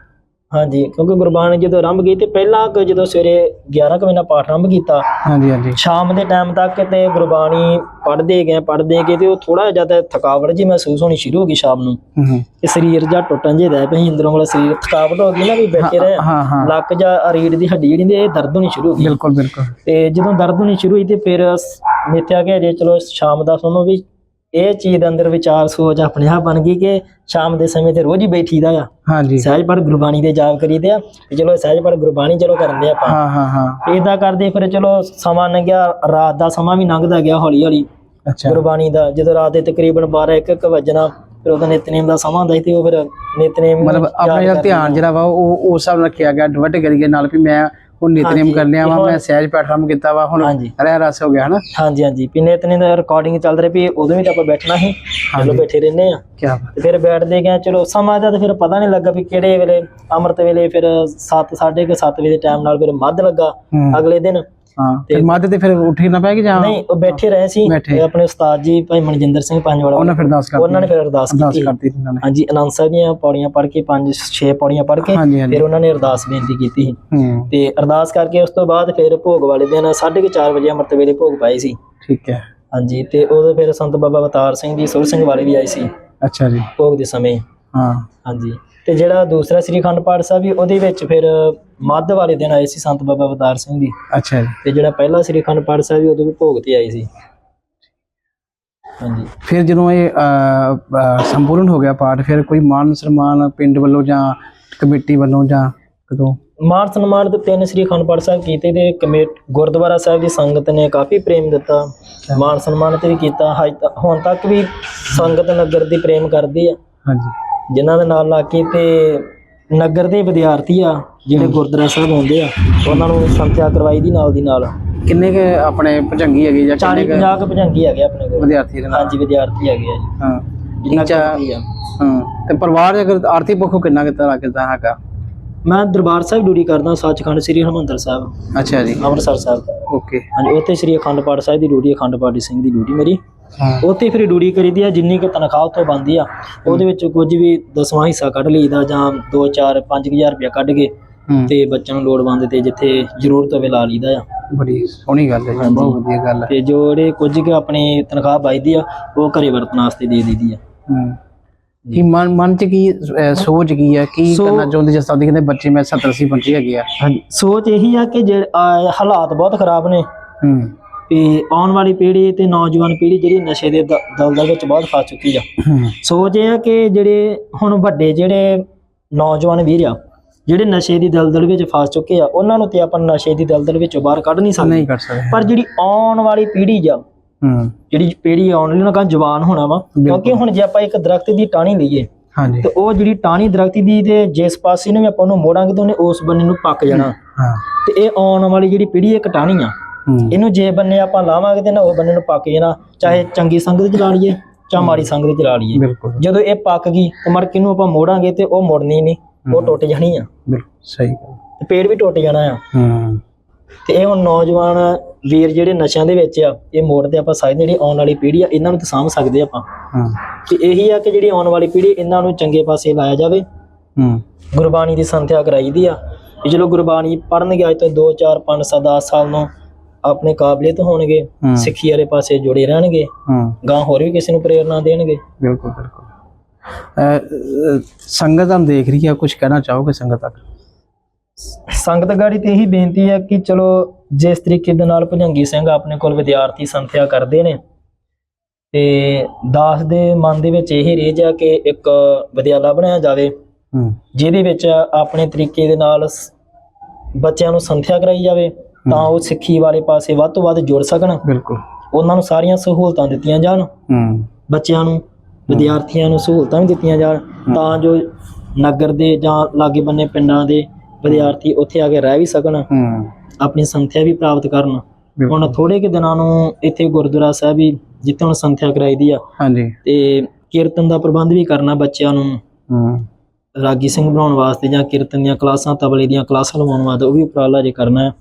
ਹਾਂਜੀ ਕਿਉਂਕਿ ਗੁਰਬਾਣੀ ਜਦੋਂ ਆਰੰਭ ਗਈ ਤੇ ਪਹਿਲਾਂ ਕੁ ਜਦੋਂ ਸਵੇਰੇ 11 ਕੁ ਵਜੇ ਨਾਲ ਪਾਠ ਆਰੰਭ ਕੀਤਾ
ਹਾਂਜੀ ਹਾਂਜੀ।
ਸ਼ਾਮ ਦੇ ਟਾਈਮ ਤੱਕ ਤੇ ਗੁਰਬਾਣੀ ਪੜ੍ਹਦੇ ਗਏ ਪੜ੍ਹਦੇ ਗਏ ਤੇ ਉਹ ਥੋੜਾ ਜ਼ਿਆਦਾ ਥਕਾਵਟ ਜੀ ਮਹਿਸੂਸ ਹੋਣੀ ਸ਼ੁਰੂ ਹੋ ਗਈ ਸ਼ਾਮ ਨੂੰ।
ਹੂੰ
ਸਰੀਰ ਜਾਂ ਟੁੱਟਣ ਜੇ ਦਾ ਪਈ ਅੰਦਰੋਂ ਵਾਲਾ ਸਰੀਰ ਥਕਾਵਟ ਹੋ ਗਈ ਨਾ ਵੀ ਬੈਠੇ ਰਹੇ
ਹਾਂ ਹਾਂ।
ਲੱਕ ਜਾਂ ਰੀੜ ਦੀ ਹੱਡੀ ਜਿਹੜੀ ਹੁੰਦੀ ਇਹ ਦਰਦ ਹੋਣੀ ਸ਼ੁਰੂ ਹੋ ਗਈ।
ਬਿਲਕੁਲ ਬਿਲਕੁਲ।
ਤੇ ਜਦੋਂ ਦਰਦ ਹੋਣੀ ਸ਼ੁਰੂ ਹੋਈ ਤੇ ਫਿਰ ਮਿੱਥਿਆ ਕਿ ਜੇ ਚਲੋ ਸ਼ਾਮ ਦਾ ਸੁਣੋ ਵੀ ਇਹ ਚੀਜ਼ ਦੇ ਅੰਦਰ ਵਿਚਾਰ ਸੋਚ ਆਪਣੇ ਆਪ ਬਣ ਗਈ ਕਿ ਸ਼ਾਮ ਦੇ ਸਮੇਂ ਤੇ ਰੋਜ਼ ਹੀ ਬੈਠੀਦਾ ਆ।
ਹਾਂਜੀ।
ਸਹਿਜ ਪੜ ਗੁਰਬਾਣੀ ਦੇ ਜਾਪ ਕਰੀਦੇ ਆ ਤੇ ਚਲੋ ਸਹਿਜ ਪੜ ਗੁਰਬਾਣੀ ਚਲੋ ਕਰਨ ਦੇ ਆਪਾਂ।
ਹਾਂ ਹਾਂ ਹਾਂ।
ਏਦਾਂ ਕਰਦੇ ਫਿਰ ਚਲੋ ਸਮਾਂ ਲੰਘਿਆ ਰਾਤ ਦਾ ਸਮਾਂ ਵੀ ਲੰਘਦਾ ਗਿਆ ਹੌਲੀ ਹੌਲੀ
ਅੱਛਾ।
ਗੁਰਬਾਣੀ ਦਾ ਜਦੋਂ ਰਾਤ ਦੇ ਤਕਰੀਬਨ 12 1 1 ਵਜਣਾ ਫਿਰ ਉਹਦਾ ਨਿਤਨੇਮ ਦਾ ਸਮਾਂ ਹੁੰਦਾ ਸੀ ਤੇ ਉਹ ਫਿਰ ਨਿਤਨੇਮ
ਮਤਲਬ ਆਪਣਾ ਜਿਹੜਾ
ਕਰਦੇ
ਧਿਆਨ ਜਿਹੜਾ ਵਾ ਉਹ ਉਸ ਹਿਸਾਬ ਨਾਲ ਰੱਖਿਆ ਗਿਆ ਡਿਵਰਟ ਕਰੀਏ ਨਾਲ ਵੀ ਮੈਂ ਹੁਣ ਨਿਤਨੇਮ ਕਰ ਲਿਆ ਵਾ ਮੈਂ ਸਹਿਜ ਪੈਟਰਮ ਕੀਤਾ ਵਾ ਹੁਣ ਰਹਿ ਰਸ ਹੋ ਗਿਆ ਹਨਾ?
ਹਾਂਜੀ ਹਾਂਜੀ। ਵੀ ਨਿਤਨੇਮ ਦਾ ਰਿਕਾਰਡਿੰਗ ਚੱਲ ਰਹੀ ਵੀ ਉਦੋਂ ਵੀ ਤਾਂ ਆਪਾਂ ਬੈਠਣਾ ਸੀ ਚਲੋ। ਬੈਠੇ ਰਹਿੰਦੇ ਆ।
ਕੀ
ਫਿਰ ਬੈਠਦੇ ਗਏ ਚਲੋ ਸਮਾਂ ਦਾ ਤਾਂ ਫਿਰ ਪਤਾ ਨਹੀਂ ਲੱਗਾ ਵੀ ਕਿਹੜੇ ਵੇਲੇ ਅੰਮ੍ਰਿਤ ਵੇਲੇ ਫਿਰ 7 7:30 ਵਜੇ ਦੇ ਟਾਈਮ ਨਾਲ ਫਿਰ ਮੱਧ ਲੱਗਾ ਅਗਲੇ ਦਿਨ।
ਹਾਂ ਤੇ ਮੱਧ ਤੇ ਫਿਰ ਉੱਠੀ ਨਾ ਪੈ ਕਿ ਜਾਂ
ਨਹੀਂ ਉਹ ਬੈਠੇ ਰਹੇ ਸੀ ਆਪਣੇ ਉਸਤਾਦ ਜੀ ਭਾਈ ਮਨਜਿੰਦਰ ਸਿੰਘ ਪੰਜਵਾਲਾ
ਉਹਨਾਂ ਫਿਰ ਅਰਦਾਸ ਕਰਤੀ।
ਉਹਨਾਂ ਨੇ ਫਿਰ ਅਰਦਾਸ ਕੀਤੀ।
ਕਰਤੀ ਉਹਨਾਂ ਨੇ।
ਹਾਂਜੀ ਅਨੰਦ ਸਾਹਿਬ ਦੀਆਂ ਪੌੜੀਆਂ ਪੜ੍ਹ ਕੇ 5 6 ਪੌੜੀਆਂ ਪੜ੍ਹ ਕੇ ਫਿਰ ਉਹਨਾਂ ਨੇ ਅਰਦਾਸ ਬੇਨਤੀ ਕੀਤੀ ਤੇ ਅਰਦਾਸ ਕਰਕੇ ਉਸ ਤੋਂ ਬਾਅਦ ਫਿਰ ਭੋਗ ਵਾਲੇ ਦਿਨ 4:30 ਵਜੇ ਅੰਮ੍ਰਿਤ ਵੇਲੇ ਭੋਗ ਪਾਏ ਸੀ।
ਠੀਕ ਹੈ।
ਹਾਂਜੀ ਤੇ ਉਦੋਂ ਫਿਰ ਸੰਤ ਬਾਬਾ ਅਵਤਾਰ ਸਿੰਘ ਜੀ ਸੁਰ ਸਿੰਘ ਵਾਲੇ ਵੀ ਆਏ ਸੀ।
ਅੱਛਾ ਜੀ।
ਭੋਗ ਦੇ ਸਮੇਂ।
ਹਾਂ।
ਹਾਂਜੀ। ਤੇ ਜਿਹੜਾ ਦੂਸਰਾ ਸ੍ਰੀ ਅਖੰਡ ਪਾਠ ਸਾਹਿਬ ਵੀ ਉਹਦੇ ਵਿੱਚ ਫਿਰ ਮੱਧ ਵਾਲੇ ਦਿਨ ਆਏ ਸੀ ਸੰਤ ਬਾਬਾ ਅਵਤਾਰ ਸਿੰਘ ਜੀ।
ਅੱਛਾ ਜੀ।
ਤੇ ਜਿਹੜਾ ਪਹਿਲਾ ਸ੍ਰੀ ਅਖੰਡ ਪਾਠ ਸਾਹਿਬ ਵੀ ਉਦੋਂ ਵੀ ਭੋਗ ਤੇ ਆਏ ਸੀ। ਹਾਂਜੀ।
ਫਿਰ ਜਦੋਂ ਇਹ ਸੰਪੂਰਨ ਹੋ ਗਿਆ ਪਾਠ ਫਿਰ ਕੋਈ ਮਾਨ ਸਨਮਾਨ ਪਿੰਡ ਵੱਲੋਂ ਜਾਂ ਕਮੇਟੀ ਵੱਲੋਂ ਜਾਂ ਕਦੋਂ?
ਮਾਨ ਸਨਮਾਨ ਤੇ ਤਿੰਨ ਸ੍ਰੀ ਅਖੰਡ ਪਾਠ ਸਾਹਿਬ ਕੀਤੇ ਤੇ ਕਮੇਟ ਗੁਰਦੁਆਰਾ ਸਾਹਿਬ ਦੀ ਸੰਗਤ ਨੇ ਕਾਫੀ ਪ੍ਰੇਮ ਦਿੱਤਾ। ਮਾਨ ਸਨਮਾਨ ਤੇ ਵੀ ਕੀਤਾ। ਹੁਣ ਤੱਕ ਵੀ ਸੰਗਤ ਨਗਰ ਦੀ ਪ੍ਰੇਮ ਕਰਦੀ ਆ।
ਹਾਂਜੀ।
ਜਿਨ੍ਹਾਂ ਦੇ ਨਾਲ ਲਾ ਕੇ ਤੇ ਨਗਰ ਦੇ ਵਿਦਿਆਰਥੀ ਆ ਜਿਹੜੇ ਗੁਰਦੁਆਰਾ ਸਾਹਿਬ ਆਉਂਦੇ ਆ ਉਹਨਾਂ ਨੂੰ ਸੰਥਿਆ ਕਰਵਾਈ ਦੀ ਨਾਲ ਦੀ ਨਾਲ।
ਕਿੰਨੇ ਕੁ ਆਪਣੇ ਭਜੰਗੀ ਹੈਗੇ ਜਾਂ
40
ਕਿੰਨੇ ਕੁ
50 ਕੁ ਭਜੰਗੀ ਹੈਗੇ ਆਪਣੇ ਕੋਲ।
ਵਿਦਿਆਰਥੀ ਦੇ ਨਾਲ।
ਹਾਂਜੀ ਵਿਦਿਆਰਥੀ ਹੈਗੇ ਆ ਜੀ।
ਹਾਂ।
ਜਿੰਨਾ ਆ।
ਹਾਂ। ਤੇ ਪਰਿਵਾਰ ਅਗਰ ਆਰਥਿਕ ਪੱਖੋਂ ਕਿੰਨਾ ਕਿਤਾ ਕਿਤਾ ਹੈਗਾ?
ਮੈਂ ਦਰਬਾਰ ਸਾਹਿਬ ਡਿਊਟੀ ਕਰਦਾ ਸੱਚਖੰਡ ਸ੍ਰੀ ਹਰਿਮੰਦਰ ਸਾਹਿਬ।
ਅੱਛਾ ਜੀ।
ਅੰਮ੍ਰਿਤਸਰ ਸਾਹਿਬ।
ਓਕੇ।
ਹਾਂਜੀ ਉੱਥੇ ਸ੍ਰੀ ਅਖੰਡ ਪਾਠ ਸਾਹਿਬ ਦੀ ਡਿਊਟੀ ਅਖੰਡ ਪਾਠੀ ਸਿੰਘ ਦੀ ਡਿਊਟੀ ਮੇਰੀ। ਉੱਥੇ ਫਿਰ ਡਿਊਟੀ ਕਰੀਦੀ ਆ ਜਿੰਨੀ ਕਿ ਤਨਖਾਹ ਤੋਂ ਬੰਦੀ ਆ ਉਹਦੇ ਵਿੱਚ ਕੁਝ ਵੀ ਦਸਵਾਂ ਹਿੱਸਾ ਕੱਢ ਲਈਦਾ ਜਾਂ 2 4 5000 ਰੁਪਇਆ ਕੱਢ ਕੇ ਤੇ ਬੱਚਿਆਂ ਨੂੰ ਲੋੜਵੰਦ ਤੇ ਜਿੱਥੇ ਜ਼ਰੂਰਤ ਹੋਵੇ ਲਾ ਲਈਦਾ ਆ।
ਬੜੀ ਸੋਹਣੀ ਗੱਲ ਹੈ ਜੀ। ਬਹੁਤ ਵਧੀਆ ਗੱਲ ਹੈ।
ਤੇ ਜਿਹੜੇ ਕੁਝ ਕਿ ਆਪਣੀ ਤਨਖਾਹ ਬਚਦੀ ਆ ਉਹ ਘਰੇ ਵਰਤਣ ਵਾਸਤੇ ਦੇ ਦਈਦੀ ਆ।
ਕੀ ਮਨ ਮਨ ਚ ਕੀ ਸੋਚ ਕੀ ਹੈ ਕੀ ਕਰਨਾ ਚਾਹੁੰਦੇ ਜਿਸ ਤਰ੍ਹਾਂ ਦੇ ਕਹਿੰਦੇ ਬੱਚੇ ਮੈਂ 70 80 ਪੰਚੀ ਹੈਗੇ ਆ?
ਹਾਂਜੀ। ਸੋਚ ਇਹੀ ਆ ਕਿ ਆ, ਹਾਲਾਤ ਬਹੁਤ ਖਰਾਬ ਨੇ।
ਹੂੰ।
ਤੇ ਆਉਣ ਵਾਲੀ ਪੀੜ੍ਹੀ ਤੇ ਨੌਜਵਾਨ ਪੀੜ੍ਹੀ ਜਿਹੜੀ ਨਸ਼ੇ ਦੇ ਦ- ਦਲਦਲ ਵਿੱਚ ਬਹੁਤ ਫਸ ਚੁੱਕੀ ਆ।
ਹੂੰ।
ਸੋਚ ਇਹ ਆ ਕਿ ਜਿਹੜੇ ਹੁਣ ਵੱਡੇ ਜਿਹੜੇ ਨੌਜਵਾਨ ਵੀਰ ਆ ਜਿਹੜੇ ਨਸ਼ੇ ਦੀ ਦਲਦਲ ਵਿੱਚ ਫਸ ਚੁੱਕੇ ਆ ਉਹਨਾਂ ਨੂੰ ਤੇ ਆਪਾਂ ਨਸ਼ੇ ਦੀ ਦਲਦਲ ਵਿੱਚੋਂ ਬਾਹਰ ਕੱਢ ਨਹੀਂ ਸਕਦੇ।
ਨਹੀਂ ਕਰ ਸਕਦੇ।
ਪਰ ਜਿਹੜੀ ਆਉਣ ਵਾਲੀ ਪੀੜ੍ਹੀ ਆ
ਹੂੰ।
ਜਿਹੜੀ ਪੀੜ੍ਹੀ ਆਉਣ ਵਾਲੀ ਉਹਨਾਂ ਕਾ ਜਵਾਨ ਹੋਣਾ ਵਾ ਕਿਉਂਕਿ ਹੁਣ ਜੇ ਆਪਾਂ ਇੱਕ ਦਰਖਤ ਦੀ ਟਾਹਣੀ ਲਈਏ
ਹਾਂਜੀ।
ਤੇ ਉਹ ਜਿਹੜੀ ਟਾਹਣੀ ਦਰਖਤ ਦੀ ਤੇ ਜਿਸ ਪਾਸੇ ਨੂੰ ਵੀ ਆਪਾਂ ਉਹਨੂੰ ਮੋੜਾਂਗੇ ਤਾਂ ਉਹਨੇ ਉਸ ਬੰਨੇ ਨੂੰ ਪੱਕ ਜਾਣਾ।
ਹਾਂ।
ਤੇ ਇਹ ਆਉਣ ਵਾਲੀ ਜਿਹੜੀ ਪੀੜ੍ਹੀ ਇੱਕ ਟਾਹਣੀ ਆ। ਇਹਨੂੰ ਜੇ ਬੰਨੇ ਆਪਾਂ ਲਾਵਾਂਗੇ ਤੇ ਨਾ ਉਹ ਬੰਨੇ ਨੂੰ ਪੱਕ ਜਾਣਾ ਚਾਹੇ ਚੰਗੀ ਸੰਗਤ ਚ ਲਾ ਲਈਏ ਚਾਹ ਮਾੜੀ ਸੰਗਤ ਚ ਲਾ ਲਈਏ।
ਬਿਲਕੁਲ।
ਜਦੋਂ ਇਹ ਪੱਕ ਗਈ ਤੇ ਮੜ ਕਿਨੂੰ ਆਪਾਂ ਮੋੜਾਂਗੇ ਤੇ ਉਹ ਮੁੜਨੀ ਨਹੀਂ ਉਹ ਟੁੱਟ ਜਾਣੀ ਆ।
ਬਿਲਕੁਲ ਸਹੀ ਗੱਲ।
ਤੇ ਪੇੜ ਵੀ ਟੁੱਟ ਜਾਣਾ ਆ।
ਹੂੰ।
ਤੇ ਇਹ ਹੁਣ ਨੌਜਵਾਨ ਵੀਰ ਜਿਹੜੇ ਨਸ਼ਿਆਂ ਦੇ ਵਿੱਚ ਆ ਇਹ ਮੋੜਦੇ ਆਪਾਂ ਸਕਦੇ ਜਿਹੜੀ ਆਉਣ ਵਾਲੀ ਪੀੜ੍ਹੀ ਆ ਇਹਨਾਂ ਨੂੰ ਤਾਂ ਸਾਂਭ ਸਕਦੇ ਆਪਾਂ।
ਹਾਂ।
ਤੇ ਇਹੀ ਆ ਕਿ ਜਿਹੜੀ ਆਉਣ ਵਾਲੀ ਪੀੜ੍ਹੀ ਇਹਨਾਂ ਨੂੰ ਚੰਗੇ ਪਾਸੇ ਲਾਇਆ ਜਾਵੇ।
ਹੂੰ।
ਗੁਰਬਾਣੀ ਦੀ ਸੰਥਿਆ ਕਰਾਈ ਦੀ ਆ। ਵੀ ਚਲੋ ਗੁਰਬਾਣੀ ਪੜ੍ਹਨ ਗਿਆ ਤੋਂ 2 4 5 7 10 ਸਾਲ ਨੂੰ ਆਪਣੇ ਕਾਬਲੀਅਤ ਹੋਣਗੇ
ਹੂੰ।
ਸਿੱਖੀ ਵਾਲੇ ਪਾਸੇ ਜੁੜੇ ਰਹਿਣਗੇ
ਹੂੰ।
ਗਾਂ ਹੋਰ ਵੀ ਕਿਸੇ ਨੂੰ ਪ੍ਰੇਰਣਾ ਦੇਣਗੇ।
ਬਿਲਕੁਲ ਬਿਲਕੁਲ। ਅਹ, ਅਹ, ਸੰਗਤ ਹਮ ਦੇਖ ਰਹੀ ਹੈ ਕੁਝ ਕਹਿਣਾ ਚਾਹੋਗੇ ਸੰਗਤ ਤੱਕ?
ਸੰਗਤ ਗਾੜੀ ਤੇ ਇਹੀ ਬੇਨਤੀ ਹੈ ਕਿ ਚਲੋ ਜਿਸ ਤਰੀਕੇ ਦੇ ਨਾਲ ਭਜੰਗੀ ਸਿੰਘ ਆਪਣੇ ਕੋਲ ਵਿਦਿਆਰਥੀ ਸੰਥਿਆ ਕਰਦੇ ਨੇ ਤੇ ਦਾਸ ਦੇ ਮਨ ਦੇ ਵਿੱਚ ਇਹ ਰੇਜ ਆ ਕਿ ਇੱਕ ਵਿਦਿਆਲਾ ਬਣਾਇਆ ਜਾਵੇ
ਹੂੰ।
ਜਿਹਦੇ ਵਿੱਚ ਆਪਣੇ ਤਰੀਕੇ ਦੇ ਨਾਲ ਸ- ਬੱਚਿਆਂ ਨੂੰ ਸੰਥਿਆ ਕਰਾਈ ਜਾਵੇ ਤਾਂ ਉਹ ਸਿੱਖੀ ਵਾਲੇ ਪਾਸੇ ਵੱਧ ਤੋਂ ਵੱਧ ਜੁੜ ਸਕਣ।
ਬਿਲਕੁਲ।
ਉਹਨਾਂ ਨੂੰ ਸਾਰੀਆਂ ਸਹੂਲਤਾਂ ਦਿੱਤੀਆਂ ਜਾਣ।
ਹੂੰ।
ਬੱਚਿਆਂ ਨੂੰ ਵਿਦਿਆਰਥੀਆਂ ਨੂੰ ਸਹੂਲਤਾਂ ਵੀ ਦਿੱਤੀਆਂ ਜਾਣ। ਤਾਂ ਜੋ ਨਗਰ ਦੇ ਜਾਂ ਲਾਗੇ ਬੰਨੇ ਪਿੰਡਾਂ ਦੇ ਵਿਦਿਆਰਥੀ ਉੱਥੇ ਆ ਕੇ ਰਹਿ ਵੀ ਸਕਣ।
ਹੂੰ।
ਆਪਣੀ ਸੰਥਿਆ ਵੀ ਪ੍ਰਾਪਤ ਕਰਨ। ਹੁਣ ਥੋੜੇ ਕਿ ਦਿਨਾਂ ਨੂੰ ਇੱਥੇ ਗੁਰਦੁਆਰਾ ਸਾਹਿਬ ਵੀ ਜਿੱਥੇ ਹੁਣ ਸੰਥਿਆ ਕਰਾਈ ਦੀ ਆ।
ਹਾਂਜੀ।
ਤੇ ਕੀਰਤਨ ਦਾ ਪ੍ਰਬੰਧ ਵੀ ਕਰਨਾ ਬੱਚਿਆਂ ਨੂੰ।
ਹੂੰ।
ਰਾਗੀ ਸਿੰਘ ਬਣਾਉਣ ਵਾਸਤੇ ਜਾਂ ਕੀਰਤਨ ਦੀਆਂ ਕਲਾਸਾਂ ਤਬਲੇ ਦੀਆਂ ਕਲਾਸਾਂ ਲਵਾਉਣ ਵਾਸਤੇ ਉਹ ਵੀ ਉਪਰਾਲਾ ਜੇ ਕਰਨਾ ਹੈ।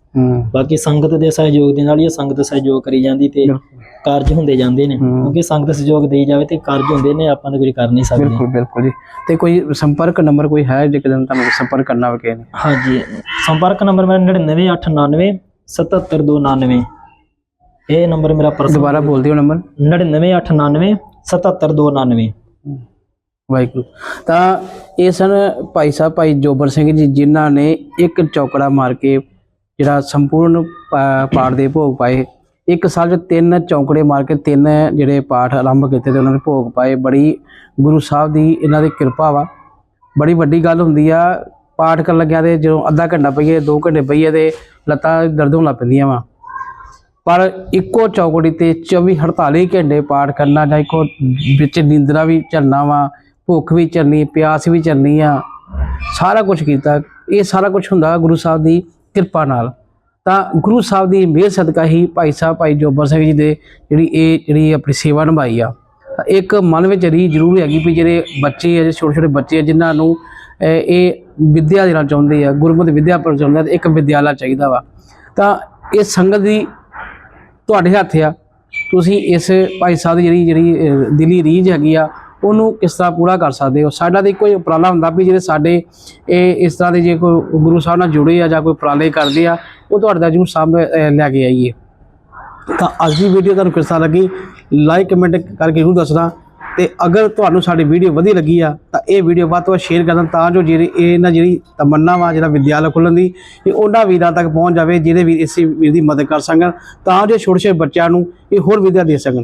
ਬਾਕੀ ਸੰਗਤ ਦੇ ਸਹਿਯੋਗ ਦੇ ਨਾਲ ਹੀ ਸੰਗਤ ਸਹਿਯੋਗ ਕਰੀ ਜਾਂਦੀ ਤੇ ਕਾਰਜ ਹੁੰਦੇ ਜਾਂਦੇ ਨੇ। ਕਿਉਂਕਿ ਸੰਗਤ ਸਹਿਯੋਗ ਦੇਈ ਜਾਵੇ ਤੇ ਕਾਰਜ ਹੁੰਦੇ ਨੇ ਆਪਾਂ ਤਾਂ ਕੁਝ ਕਰ ਨਹੀਂ ਸਕਦੇ।
ਬਿਲਕੁਲ ਬਿਲਕੁਲ ਜੀ। ਤੇ ਕੋਈ ਸੰਪਰਕ ਨੰਬਰ ਕੋਈ ਹੈ ਜੇ ਕਿਤੇ ਤੁਹਾਨੂੰ ਸੰਪਰਕ ਕਰਨਾ ਹੋਵੇ ਕਿਸੇ ਨੇ?
ਹਾਂਜੀ। ਸੰਪਰਕ ਨੰਬਰ ਮੇਰਾ 99899 77299 ਇਹ ਨੰਬਰ ਮੇਰਾ ਪਰਸਨਲ
ਦੁਬਾਰਾ ਬੋਲ ਦਿਓ ਨੰਬਰ।
99899 77299
ਵਾਹਿਗੁਰੂ। ਤਾਂ ਇਹ ਸਨ ਭਾਈ ਸਾਹਿਬ, ਭਾਈ ਜੋਬਰ ਸਿੰਘ ਜੀ, ਜਿਨ੍ਹਾਂ ਨੇ ਇੱਕ ਚੌਕੜਾ ਮਾਰ ਕੇ ਜਿਹੜਾ ਸੰਪੂਰਨ ਪਾ- ਪਾਠ ਦੇ ਭੋਗ ਪਾਏ। ਇੱਕ ਸਾਲ ਚ ਤਿੰਨ ਚੌਂਕੜੇ ਮਾਰ ਕੇ ਤਿੰਨ ਜਿਹੜੇ ਪਾਠ ਆਰੰਭ ਕੀਤੇ ਤੇ ਉਹਨਾਂ ਨੇ ਭੋਗ ਪਾਏ। ਬੜੀ ਗੁਰੂ ਸਾਹਿਬ ਦੀ ਇਹਨਾਂ ਦੀ ਕਿਰਪਾ ਵਾ। ਬੜੀ ਵੱਡੀ ਗੱਲ ਹੁੰਦੀ ਆ, ਪਾਠ ਕਰਨ ਲੱਗਿਆ ਤੇ ਜਦੋਂ ਅੱਧਾ ਘੰਟਾ ਪਈਏ 2 ਘੰਟੇ ਪਈਏ ਤੇ ਲੱਤਾਂ ਦਰਦ ਹੋਣ ਲੱਗ ਪੈਂਦੀਆਂ ਵਾ। ਪਰ ਇੱਕੋ ਚੌਕੜੀ ਤੇ 24 48 ਘੰਟੇ ਪਾਠ ਕਰਨਾ ਜਾਂ ਇੱਕੋ ਵਿੱਚ ਨਿੰਦਰਾ ਵੀ ਚੱਲਣਾ ਵਾ ਭੁੱਖ ਵੀ ਚੱਲਣੀ ਪਿਆਸ ਵੀ ਚੱਲਣੀ ਆ। ਸਾਰਾ ਕੁਝ ਕੀਤਾ। ਇਹ ਸਾਰਾ ਕੁਝ ਹੁੰਦਾ ਗੁਰੂ ਸਾਹਿਬ ਦੀ ਕਿਰਪਾ ਨਾਲ। ਤਾਂ ਗੁਰੂ ਸਾਹਿਬ ਦੀ ਮਿਹਰ ਸਦਕਾ ਹੀ ਭਾਈ ਸਾਹਿਬ ਭਾਈ ਜੋਬਰ ਸਿੰਘ ਜੀ ਦੇ ਜਿਹੜੀ ਇਹ ਜਿਹੜੀ ਆਪਣੀ ਸੇਵਾ ਨਿਭਾਈ ਆ। ਇੱਕ ਮਨ ਵਿੱਚ ਰੀ ਜ਼ਰੂਰ ਹੈਗੀ ਵੀ ਜਿਹੜੇ ਬੱਚੇ ਆ ਜਿਹੜੇ ਛੋਟੇ ਛੋਟੇ ਬੱਚੇ ਆ ਜਿਨ੍ਹਾਂ ਨੂੰ ਇਹ ਵਿਦਿਆ ਦੇਣਾ ਚਾਹੁੰਦੇ ਆ ਗੁਰਮਤਿ ਵਿਦਿਆ ਪਰ ਚਾਹੁੰਦੇ ਆ ਤੇ ਇੱਕ ਵਿਦਿਆਲਾ ਚਾਹੀਦਾ ਵਾ। ਤਾਂ ਇਹ ਸੰਗਤ ਦੀ ਤੁਹਾਡੇ ਹੱਥ ਆ। ਤੁਸੀਂ ਇਸ ਭਾਈ ਸਾਹਿਬ ਦੀ ਜਿਹੜੀ ਜਿਹੜੀ ਅਹ, ਦਿਲੀ ਰੀਝ ਹੈਗੀ ਆ ਉਹਨੂੰ ਕਿਸ ਤਰ੍ਹਾਂ ਪੂਰਾ ਕਰ ਸਕਦੇ ਹੋ? ਸਾਡਾ ਤਾਂ ਇੱਕੋ ਹੀ ਉਪਰਾਲਾ ਹੁੰਦਾ ਵੀ ਜਿਹੜੇ ਸਾਡੇ ਇਹ ਇਸ ਤਰ੍ਹਾਂ ਦੇ ਜੇ ਕੋਈ ਗੁਰੂ ਸਾਹਿਬ ਨਾਲ ਜੁੜੇ ਆ ਜਾਂ ਕੋਈ ਉਪਰਾਲੇ ਕਰਦੇ ਆ, ਉਹ ਤੁਹਾਡੇ ਦਾ ਜਰੂਰ ਸਾਹਮਣੇ ਲੈ ਕੇ ਆਈਏ। ਤਾਂ ਅੱਜ ਦੀ ਵੀਡੀਓ ਤੁਹਾਨੂੰ ਕਿਸ ਤਰ੍ਹਾਂ ਲੱਗੀ? ਲਾਈਕ ਕਮੈਂਟ ਕਰਕੇ ਜ਼ਰੂਰ ਦੱਸਣਾ। ਤੇ ਅਗਰ ਤੁਹਾਨੂੰ ਸਾਡੀ ਵੀਡੀਓ ਵਧੀਆ ਲੱਗੀ ਆ, ਤਾਂ ਇਹ ਵੀਡੀਓ ਵੱਧ ਤੋਂ ਵੱਧ ਸ਼ੇਅਰ ਕਰਨਾ ਤਾਂ ਜੋ ਜਿਹੜੇ ਇਹ ਨਾ ਜਿਹੜੀ ਤਮੰਨਾ ਵਾ, ਜਿਹੜਾ ਵਿਦਿਆਲਾ ਖੁੱਲਣ ਦੀ, ਇਹ ਉਹਨਾਂ ਵੀਰਾਂ ਤੱਕ ਪਹੁੰਚ ਜਾਵੇ ਜਿਹੜੇ ਵੀ ਇਸ ਵੀਰ ਦੀ ਮਦਦ ਕਰ ਸਕਣ, ਤਾਂ ਜੋ ਛੋਟੇ ਛੋਟੇ ਬੱਚਿਆਂ ਨੂੰ ਇਹ ਹੋਰ ਵਿਦਿਆ ਦੇ ਸਕਣ।